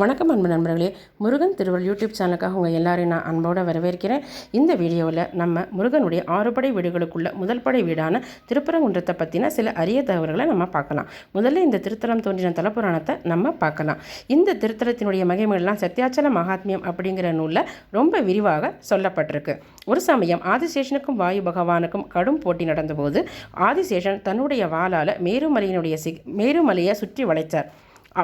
வணக்கம் அன்பு நண்பர்களே. முருகன் திருவள் யூடியூப் சேனலுக்காக உங்கள் எல்லாரையும் நான் அன்போடு வரவேற்கிறேன். இந்த வீடியோவில் நம்ம முருகனுடைய ஆறுபடை வீடுகளுக்குள்ள முதல் படை வீடான திருப்பரங்குன்றத்தை பற்றின சில அரிய தகவல்களை நம்ம பார்க்கலாம். முதல்ல இந்த திருத்தலம் தோன்றின தலப்புராணத்தை நம்ம பார்க்கலாம். இந்த திருத்தலத்தினுடைய மகிமைகள்லாம் சத்யாச்சல மகாத்மியம் அப்படிங்கிற நூலில் ரொம்ப விரிவாக சொல்லப்பட்டிருக்கு. ஒரு சமயம் ஆதிசேஷனுக்கும் வாயு பகவானுக்கும் கடும் போட்டி நடந்தபோது ஆதிசேஷன் தன்னுடைய வாளால் மேருமலையினுடைய சி மேருமலையை சுற்றி வளைத்தார்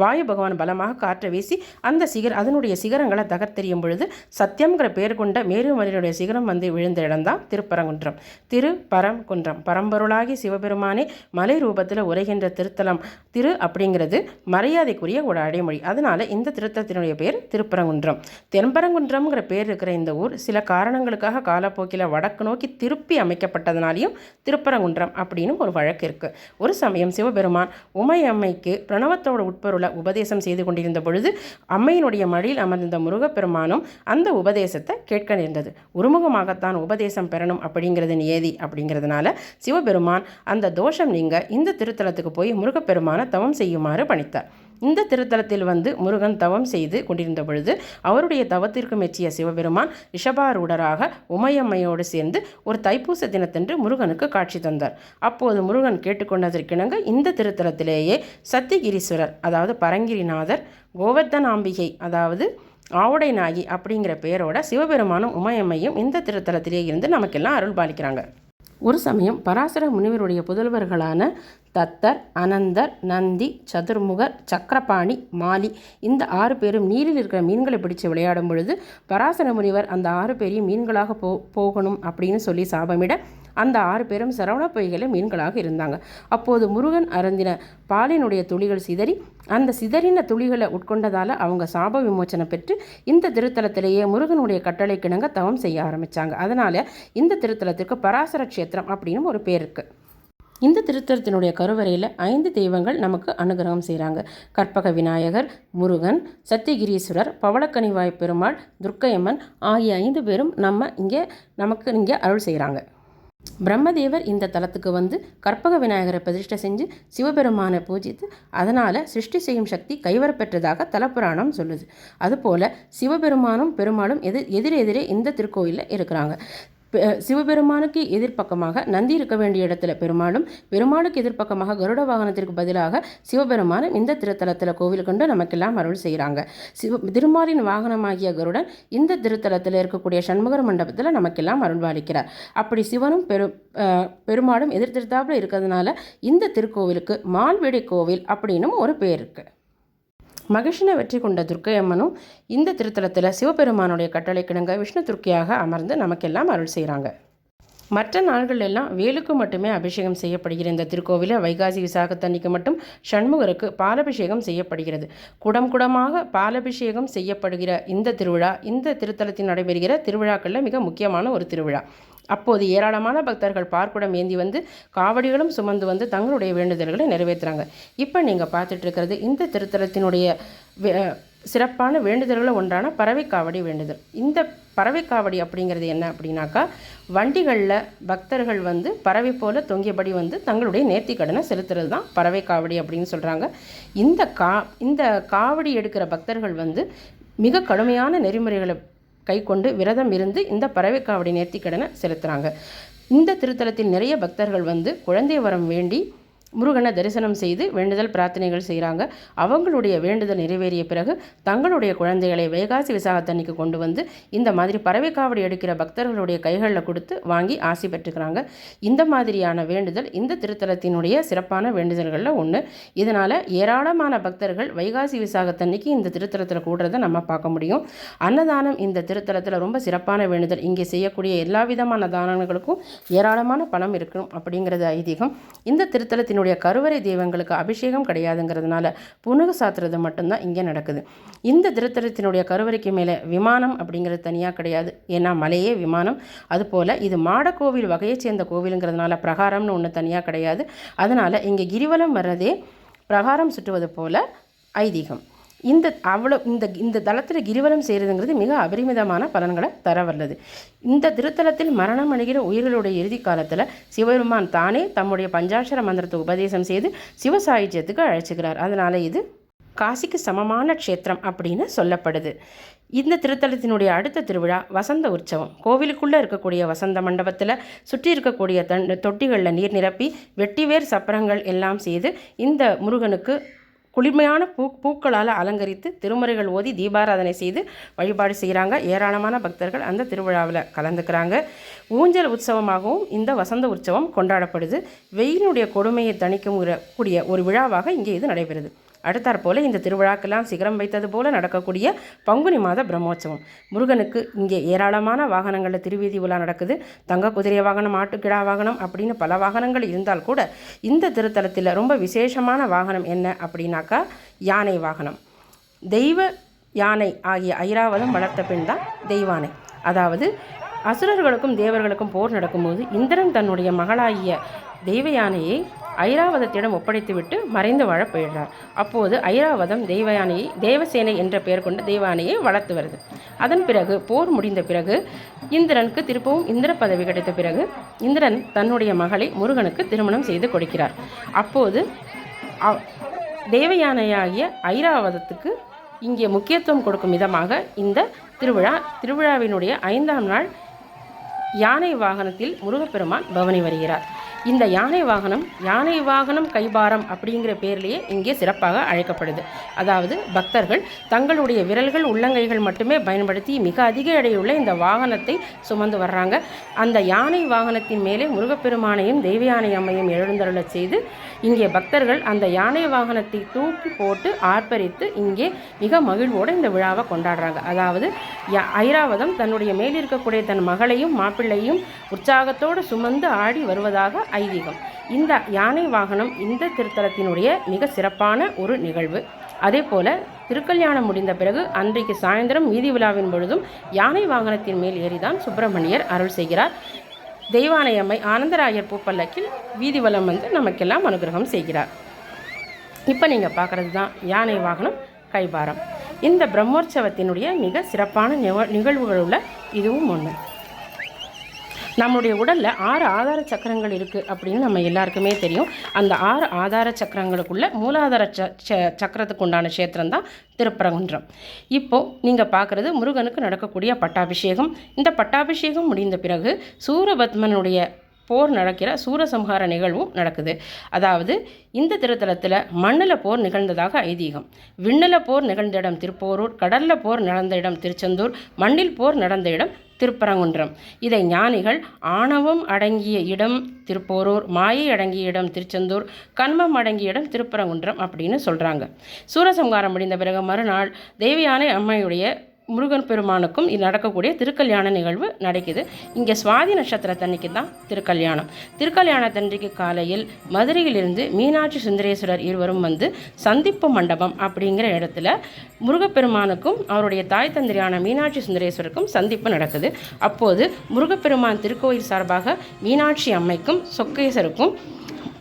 வாயு பகவான் பலமாக காற்றை வீசி அந்த சிகர் அதனுடைய சிகரங்களை தகர்த்தெறியும் பொழுது சத்தியம்ங்கிற பேர் கொண்ட மேருமலையினுடைய சிகரம் வந்து விழுந்த இடம்தான் திருப்பரங்குன்றம். திரு பரங்குன்றம் பரம்பொருளாகி சிவபெருமானே மலை ரூபத்தில் உரைகின்ற திருத்தலம் திரு அப்படிங்கிறது மரியாதைக்குரிய ஒரு அடைமொழி. அதனால் இந்த திருத்தலத்தினுடைய பேர் திருப்பரங்குன்றம். தென்பரங்குன்றம்ங்கிற பேர் இருக்கிற இந்த ஊர் சில காரணங்களுக்காக காலப்போக்கில் வடக்கு நோக்கி திருப்பி அமைக்கப்பட்டதுனாலையும் திருப்பரங்குன்றம் அப்படின்னு ஒரு வழக்கு இருக்குது ஒரு சமயம் சிவபெருமான் உமையம்மைக்கு பிரணவத்தோட உட்பொருளை உபதேசம் செய்து கொண்டிருந்த பொழுது அம்மையினுடைய மடியில் அமர்ந்த முருகப்பெருமானும் அந்த உபதேசத்தை கேட்க நேர்ந்தது. உருமுகமாகத்தான் உபதேசம் பெறணும் அப்படிங்கிறது நியதி அப்படிங்கிறதுனால சிவபெருமான் அந்த தோஷம் நீங்க இந்த திருத்தலத்துக்கு போய் முருகப்பெருமானை தவம் செய்யுமாறு பணித்தார். இந்த திருத்தலத்தில் வந்து முருகன் தவம் செய்து கொண்டிருந்த பொழுது அவருடைய தவத்திற்கு மெச்சிய சிவபெருமான் ரிஷபாரூடராக உமையம்மையோடு சேர்ந்து ஒரு தைப்பூச தினத்தன்று முருகனுக்கு காட்சி தந்தார். அப்போது முருகன் கேட்டுக்கொண்டதற்கிணங்க இந்த திருத்தலத்திலேயே சத்தியகிரீஸ்வரர் அதாவது பரங்கிரிநாதர் கோவர்தனாம்பிகை அதாவது ஆவுடை நாயி அப்படிங்கிற பெயரோட சிவபெருமானும் உமையம்மையும் இந்த திருத்தலத்திலே இருந்து நமக்கெல்லாம் அருள் பாலிக்கிறாங்க. ஒரு சமயம் பராசர முனிவருடைய புதல்வர்களான தத்தர் அனந்தர் நந்தி சதுர்முகர் சக்கரபாணி மாலி இந்த ஆறு பேரும் நீரில் இருக்கிற மீன்களை பிடிச்சு விளையாடும் பொழுது பராசர முனிவர் அந்த ஆறு பேரையும் மீன்களாக போ போகணும் அப்படின்னு சொல்லி சாபமிட அந்த ஆறு பேரும் சரவண பொய்களை மீன்களாக இருந்தாங்க. அப்போது முருகன் அருந்தின பாலினுடைய துளிகள் சிதறி அந்த சிதறின துளிகளை உட்கொண்டதால் அவங்க சாப விமோச்சனை பெற்று இந்த திருத்தலத்திலேயே முருகனுடைய கட்டளை கிணங்க தவம் செய்ய ஆரம்பித்தாங்க அதனால் இந்த திருத்தலத்திற்கு பராசர க்ஷேத்திரம் அப்படின்னு ஒரு பேர் இருக்குது இந்த திருத்தலத்தினுடைய கருவறையில் ஐந்து தெய்வங்கள் நமக்கு அனுகிரகம் செய்கிறாங்க கற்பக விநாயகர் முருகன் சத்தியகிரீஸ்வரர் பவளக்கனிவாய் பெருமாள் துர்க்கையம்மன் ஆகிய ஐந்து பேரும் நம்ம இங்கே நமக்கு இங்கே அருள் செய்கிறாங்க பிரம்மதேவர் இந்த தலத்துக்கு வந்து கற்பக விநாயகரை பிரதிஷ்டை செஞ்சு சிவபெருமானை பூஜித்து அதனால் சிருஷ்டி செய்யும் சக்தி கைவரப்பெற்றதாக தலப்புராணம் சொல்லுது. அதுபோல் சிவபெருமானும் பெருமாளும் எதிர் எதிரெதிரே இந்த திருக்கோயிலில் இருக்கிறாங்க. சிவபெருமானுக்கு எதிர்ப்பக்கமாக நந்தி இருக்க வேண்டிய இடத்துல பெருமாளும் பெருமாளுக்கு எதிர்ப்பக்கமாக கருட வாகனத்திற்கு பதிலாக சிவபெருமானும் இந்த திருத்தலத்தில் கோவில் கொண்டு நமக்கெல்லாம் அருள் செய்கிறாங்க சிவ திருமாலின் வாகனமாகிய கருடன் இந்த திருத்தலத்தில் இருக்கக்கூடிய சண்முகர் மண்டபத்தில் நமக்கெல்லாம் அருள் பாலிக்கிறார் அப்படி சிவனும் பெரு பெருமாளும் எதிர்த்திருத்தாப்புல இருக்கிறதுனால இந்த திருக்கோவிலுக்கு மால்வெடி கோவில் அப்படின்னும் ஒரு பேர் இருக்குது மகிஷனை வெற்றி கொண்ட துர்க்கை அம்மனும் இந்த திருத்தலத்தில் சிவபெருமானுடைய கட்டளை கிணங்க விஷ்ணு துர்க்கியாக அமர்ந்து நமக்கெல்லாம் அருள் செய்கிறாங்க மற்ற நாள்கள் எல்லாம் வேலுக்கு மட்டுமே அபிஷேகம் செய்யப்படுகிற இந்த திருக்கோவிலில் வைகாசி விசாகத்தன்னைக்கு மட்டும் சண்முகருக்கு பாலபிஷேகம் செய்யப்படுகிறது. குடம் குடமாக பாலபிஷேகம் செய்யப்படுகிற இந்த திருவிழா இந்த திருத்தலத்தில் நடைபெறுகிற திருவிழாக்களில் மிக முக்கியமான ஒரு திருவிழா. அப்போது ஏராளமான பக்தர்கள் பார்க்குடம் ஏந்தி வந்து காவடிகளும் சுமந்து வந்து தங்களுடைய வேண்டுதல்களை நிறைவேற்றுறாங்க. இப்போ நீங்கள் பார்த்துட்டு இருக்கிறது இந்த திருத்தலத்தினுடைய சிறப்பான வேண்டுதல்களில் ஒன்றான பறவை காவடி வேண்டுதல். இந்த பறவை காவடி அப்படிங்கிறது என்ன அப்படின்னாக்கா வண்டிகளில் பக்தர்கள் வந்து பறவை போல தொங்கியபடி வந்து தங்களுடைய நேர்த்தி கடனை செலுத்துறது தான் பறவை காவடி அப்படின்னு சொல்கிறாங்க இந்த கா இந்த காவடி எடுக்கிற பக்தர்கள் வந்து மிக கடுமையான நெறிமுறைகளை கை கொண்டு விரதம் இருந்து இந்த பறவைக்காவடி நேர்த்திக்கடனை செலுத்துகிறாங்க இந்த திருத்தலத்தில் நிறைய பக்தர்கள் வந்து குழந்தை வரம் வேண்டி முருகனை தரிசனம் செய்து வேண்டுதல் பிரார்த்தனைகள் செய்கிறாங்க அவங்களுடைய வேண்டுதல் நிறைவேறிய பிறகு தங்களுடைய குழந்தைகளை வைகாசி விசாகத்தன்னைக்கு கொண்டு வந்து இந்த மாதிரி பறவை காவடி எடுக்கிற பக்தர்களுடைய கைகளில் கொடுத்து வாங்கி ஆசி பெற்றுக்கிறாங்க. இந்த மாதிரியான வேண்டுதல் இந்த திருத்தலத்தினுடைய சிறப்பான வேண்டுதல்களில் ஒன்று இதனால் ஏராளமான பக்தர்கள் வைகாசி விசாகத்தன்னைக்கு இந்த திருத்தலத்தில் கூடுறதை நம்ம பார்க்க முடியும். அன்னதானம் இந்த திருத்தலத்தில் ரொம்ப சிறப்பான வேண்டுதல். இங்கே செய்யக்கூடிய எல்லா விதமான தானங்களுக்கும் ஏராளமான பணம் இருக்கும் அப்படிங்கிறது ஐதீகம். இந்த திருத்தலத்தினுடைய என்னுடைய கருவறை தெய்வங்களுக்கு அபிஷேகம் கிடையாதுங்கிறதுனால புனுகு சாத்துறது மட்டும்தான் இங்கே நடக்குது. இந்த திருத்தலத்தினுடைய கருவறைக்கு மேலே விமானம் அப்படிங்கிறது தனியாக கிடையாது. ஏன்னா மலையே விமானம். அதுபோல் இது மாடக்கோவில் வகையை சேர்ந்த கோவிலுங்கிறதுனால பிரகாரம்னு ஒன்று தனியாக கிடையாது. அதனால் இங்கே கிரிவலம் வர்றதே பிரகாரம் சுற்றுவது போல ஐதீகம். இந்த அவ்வளோ இந்த இந்த தளத்தில் கிரிவலம் செய்கிறதுங்கிறது மிக அபரிமிதமான பலன்களை தர வல்லது இந்த திருத்தலத்தில் மரணம் அணுகிற உயிர்களுடைய இறுதி காலத்தில் சிவபெருமான் தானே தம்முடைய பஞ்சாட்சர மந்திரத்தை உபதேசம் செய்து சிவசாகித்யத்துக்கு அழைச்சிக்கிறார். அதனால் இது காசிக்கு சமமான க்ஷேத்திரம் அப்படின்னு சொல்லப்படுது. இந்த திருத்தலத்தினுடைய அடுத்த திருவிழா வசந்த உற்சவம். கோவிலுக்குள்ளே இருக்கக்கூடிய வசந்த மண்டபத்தில் சுற்றி இருக்கக்கூடிய தன் தொட்டிகளில் நீர் நிரப்பி வெட்டிவேர் சப்பரங்கள் எல்லாம் செய்து இந்த முருகனுக்கு குளிர்மையான பூ பூக்களால் அலங்கரித்து திருமுறைகள் ஓதி தீபாராதனை செய்து வழிபாடு செய்கிறாங்க. ஏராளமான பக்தர்கள் அந்த திருவிழாவில் கலந்துக்கிறாங்க. ஊஞ்சல் உற்சவமாகவும் இந்த வசந்த உற்சவம் கொண்டாடப்படுது. வெயிலினுடைய கொடுமையை தணிக்கும் கூடிய ஒரு விழாவாக இங்கே இது நடைபெறுது. அடுத்தாற் போல இந்த திருவிழாக்கெல்லாம் சிகரம் வைத்தது போல நடக்கக்கூடிய பங்குனி மாத பிரம்மோற்சவம். முருகனுக்கு இங்கே ஏராளமான வாகனங்களில் திருவீதி உலா நடக்குது. தங்க குதிரை வாகனம் ஆட்டுக்கிடா வாகனம் அப்படின்னு பல வாகனங்கள் இருந்தால் கூட இந்த திருத்தலத்தில் ரொம்ப விசேஷமான வாகனம் என்ன அப்படின்னாக்கா யானை வாகனம். தெய்வ யானை ஆகிய ஐராவதம் வளர்த்த பெண் தான் தெய்வானை. அதாவது அசுரர்களுக்கும் தேவர்களுக்கும் போர் நடக்கும்போது இந்திரன் தன்னுடைய மகளாகிய தெய்வ யானையை ஐராவதத்திடம் ஒப்படைத்துவிட்டு மறைந்து வாழ போயிடுறார். அப்போது ஐராவதம் தெய்வயானையை தேவசேனை என்ற பெயர் கொண்ட தெய்வானையை வளர்த்து வருது. அதன் பிறகு போர் முடிந்த பிறகு இந்திரனுக்கு திருப்பவும் இந்திர பதவி கிடைத்த பிறகு இந்திரன் தன்னுடைய மகளை முருகனுக்கு திருமணம் செய்து கொடுக்கிறார். அப்போது தேவயானையாகிய ஐராவதத்துக்கு இங்கே முக்கியத்துவம் கொடுக்கும் விதமாக இந்த திருவிழா திருவிழாவினுடைய ஐந்தாம் நாள் யானை வாகனத்தில் முருகப்பெருமான் பவனி வருகிறார். இந்த யானை வாகனம் யானை வாகனம் கைபாரம் அப்படிங்கிற பேர்லேயே இங்கே சிறப்பாக அழைக்கப்படுது. அதாவது பக்தர்கள் தங்களுடைய விரல்கள் உள்ளங்கைகள் மட்டுமே பயன்படுத்தி மிக அதிக எடையுள்ள இந்த வாகனத்தை சுமந்து வர்றாங்க. அந்த யானை வாகனத்தின் மேலே முருகப்பெருமானையும் தெய்வ யானை அம்மையும் எழுந்தருளச் செய்து இங்கே பக்தர்கள் அந்த யானை வாகனத்தை தூக்கி போட்டு ஆர்ப்பரித்து இங்கே மிக மகிழ்வோடு இந்த விழாவை கொண்டாடுறாங்க. அதாவது ஐராவதம் தன்னுடைய மேலிருக்கக்கூடிய தன் மகளையும் மாப்பிள்ளையும் உற்சாகத்தோடு சுமந்து ஆடி வருவதாக ஐதீகம். இந்த யானை வாகனம் இந்த திருத்தலத்தினுடைய மிக சிறப்பான ஒரு நிகழ்வு. அதே போல திருக்கல்யாணம் முடிந்த பிறகு அன்றைக்கு சாயந்தரம் வீதி விழாவின் பொழுதும் யானை வாகனத்தின் மேல் ஏறிதான் சுப்பிரமணியர் அருள் செய்கிறார். தெய்வானையம்மை ஆனந்தராயர் பூப்பல்லக்கில் வீதி வலம் வந்து நமக்கெல்லாம் அனுகிரகம் செய்கிறார். இப்போ நீங்கள் பார்க்குறது தான் யானை வாகனம் கைபாரம். இந்த பிரம்மோற்சவத்தினுடைய மிக சிறப்பான நிகழ்வுகளுள்ள இதுவும் ஒன்று நம்முடைய உடலில் ஆறு ஆதார சக்கரங்கள் இருக்குது அப்படின்னு நம்ம எல்லாருக்குமே தெரியும். அந்த ஆறு ஆதார சக்கரங்களுக்குள்ள மூலாதார ச சக்கரத்துக்கு உண்டான கஷேத்திரம் தான் திருப்பரங்குன்றம். இப்போது நீங்கள் பார்க்குறது முருகனுக்கு நடக்கக்கூடிய பட்டாபிஷேகம். இந்த பட்டாபிஷேகம் முடிந்த பிறகு சூரபத்மனுடைய போர் நடக்கிற சூரசம்ஹார நிகழ்வும் நடக்குது. அதாவது இந்த திருத்தலத்தில் மண்ணில் போர் நிகழ்ந்ததாக ஐதீகம். விண்ணில் போர் நிகழ்ந்த இடம் திருப்போரூர் கடலில் போர் நடந்த இடம் திருச்செந்தூர் மண்ணில் போர் நடந்த இடம் திருப்பரங்குன்றம். இதை ஞானிகள் ஆணவம் அடங்கிய இடம் திருப்போரூர் மாயை அடங்கிய இடம் திருச்செந்தூர் கண்மம் அடங்கிய இடம் திருப்பரங்குன்றம் அப்படின்னு சொல்கிறாங்க சூரசம்ஹாரம் முடிந்த பிறகு மறுநாள் தேவியானை அம்மையுடைய முருகன் பெருமானுக்கும் இது நடக்கக்கூடிய திருக்கல்யாண நிகழ்வு நடக்குது. இங்கே சுவாதி நட்சத்திரத்தன்னைக்கு தான் திருக்கல்யாணம். திருக்கல்யாணத்தன்றைக்கு காலையில் மதுரையிலிருந்து மீனாட்சி சுந்தரேஸ்வரர் இருவரும் வந்து சந்திப்பு மண்டபம் அப்படிங்கிற இடத்துல முருகப்பெருமானுக்கும் அவருடைய தாய் தந்திரியான மீனாட்சி சுந்தரேஸ்வருக்கும் சந்திப்பு நடக்குது. அப்போது முருகப்பெருமான் திருக்கோயில் சார்பாக மீனாட்சி அம்மைக்கும் சொக்கேசருக்கும்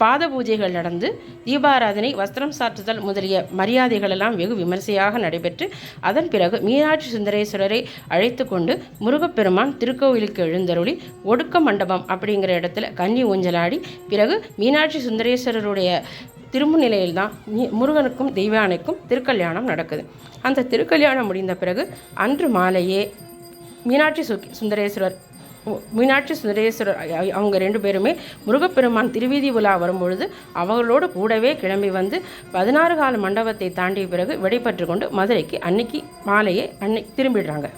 பாத பூஜைகள் நடந்து தீபாராதனை வஸ்திரம் சாற்றுதல் முதலிய மரியாதைகள் எல்லாம் வெகு விமர்சையாக நடைபெற்று அதன் பிறகு மீனாட்சி சுந்தரேஸ்வரரை அழைத்து கொண்டு முருகப்பெருமான் திருக்கோவிலுக்கு எழுந்தருளி ஒடுக்க மண்டபம் அப்படிங்கிற இடத்துல கன்னி ஊஞ்சலாடி பிறகு மீனாட்சி சுந்தரேஸ்வரருடைய திருமுநிலையில் தான் முருகனுக்கும் தெய்வானைக்கும் திருக்கல்யாணம் நடக்குது. அந்த திருக்கல்யாணம் முடிந்த பிறகு அன்று மாலையே மீனாட்சி சுந்தரேஸ்வரர் மீனாட்சி சுந்தரேஸ்வரர் அவங்க ரெண்டு பேருமே முருகப்பெருமான் திருவீதி உலா வரும்பொழுது அவர்களோடு கூடவே கிளம்பி வந்து பதினாறு கால மண்டபத்தை தாண்டிய பிறகு விடைபெற்று கொண்டு மதுரைக்கு அன்னைக்கு மாலையே அன்னை திரும்பிடுறாங்க.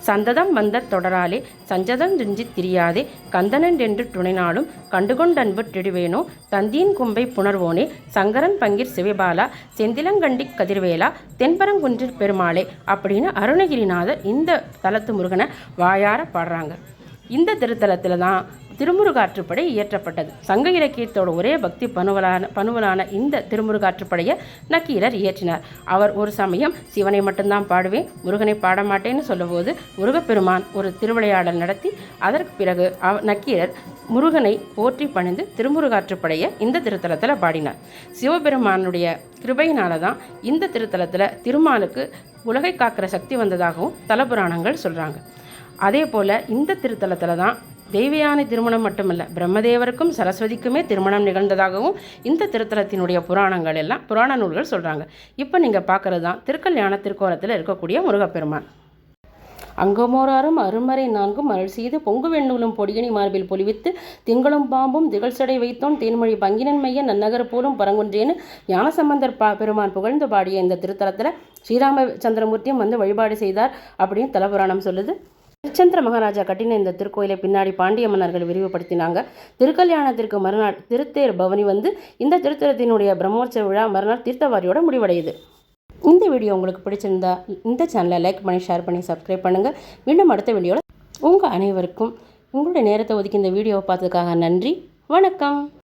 சந்ததம் வந்த தொடராலே சஞ்சதம் செஞ்சு திரியாதே கந்தனன் துணைநாளும் கண்டுகொண்டன்பு டிடுவேனோ தந்தியின் கும்பை புணர்வோனே சங்கரன் பங்கீர் சிவபாலா செந்திலங்கண்டி கதிர்வேலா தென்பரங்குன்றில் பெருமாளே அப்படின்னு அருணகிரிநாதர் இந்த தலத்து முருகனை வாயார பாடுறாங்க. இந்த திருத்தலத்தில் தான் திருமுருகாற்றுப்படை இயற்றப்பட்டது. சங்க இலக்கியத்தோட ஒரே பக்தி பணுவலான பணுவலான இந்த திருமுருகாற்றுப்படையை நக்கீரர் இயற்றினார். அவர் ஒரு சமயம் சிவனை மட்டும்தான் பாடுவேன் முருகனை பாட மாட்டேன்னு சொல்லும்போது முருகப்பெருமான் ஒரு திருவிளையாடல் நடத்தி அதற்கு பிறகு அவ நக்கீரர் முருகனை போற்றி பணிந்து திருமுருகாற்றுப்படையை இந்த திருத்தலத்தில் பாடினார். சிவபெருமானுடைய கிருபையினால தான் இந்த திருத்தலத்தில் திருமாலுக்கு உலகை காக்கிற சக்தி வந்ததாகவும் தலபுராணங்கள் சொல்கிறாங்க அதே போல் இந்த திருத்தலத்தில் தான் தெய்வயானை திருமணம் மட்டுமல்ல பிரம்மதேவருக்கும் சரஸ்வதிக்குமே திருமணம் நிகழ்ந்ததாகவும் இந்த திருத்தலத்தினுடைய புராணங்கள் எல்லாம் புராண நூல்கள் சொல்கிறாங்க இப்போ நீங்கள் பார்க்குறது தான் திருக்கல்யாண திருக்கோலத்தில் இருக்கக்கூடிய முருகப்பெருமான். அங்கமோராரும் அருமறை நான்கும் அருள் செய்து பொங்கு வெண்ணூலும் பொடியணி மார்பில் பொலிவித்து திங்களும் பாம்பும் திகழ்சடை வைத்தோன் தேன்மொழி பங்கினன் மைய நன்னகர் போலும் பரங்குன்றேன்னு ஞானசம்பந்தர் பா பெருமான் புகழ்ந்து பாடிய இந்த திருத்தலத்தில் ஸ்ரீராம சந்திரமூர்த்தியும் வந்து வழிபாடு செய்தார் அப்படின்னு தலபுராணம் சொல்லுது. திருச்சந்திர மகாராஜா கட்டின இந்த திருக்கோயிலை பின்னாடி பாண்டிய மன்னர்கள் விரிவுபடுத்தினாங்க. திருக்கல்யாணத்திற்கு மறுநாள் திருத்தேர் பவனி வந்து இந்த திருத்தலத்தினுடைய பிரம்மோற்சவ விழா மறுநாள் தீர்த்தவாரியோட முடிவடையுது. இந்த வீடியோ உங்களுக்கு பிடிச்சிருந்தா இந்த சேனலை லைக் பண்ணி ஷேர் பண்ணி சப்ஸ்கிரைப் பண்ணுங்கள் மீண்டும் அடுத்த வீடியோவில் உங்கள் அனைவருக்கும் உங்களுடைய நேரத்தை ஒதுக்கி இந்த வீடியோவை பார்த்ததுக்காக நன்றி. வணக்கம்.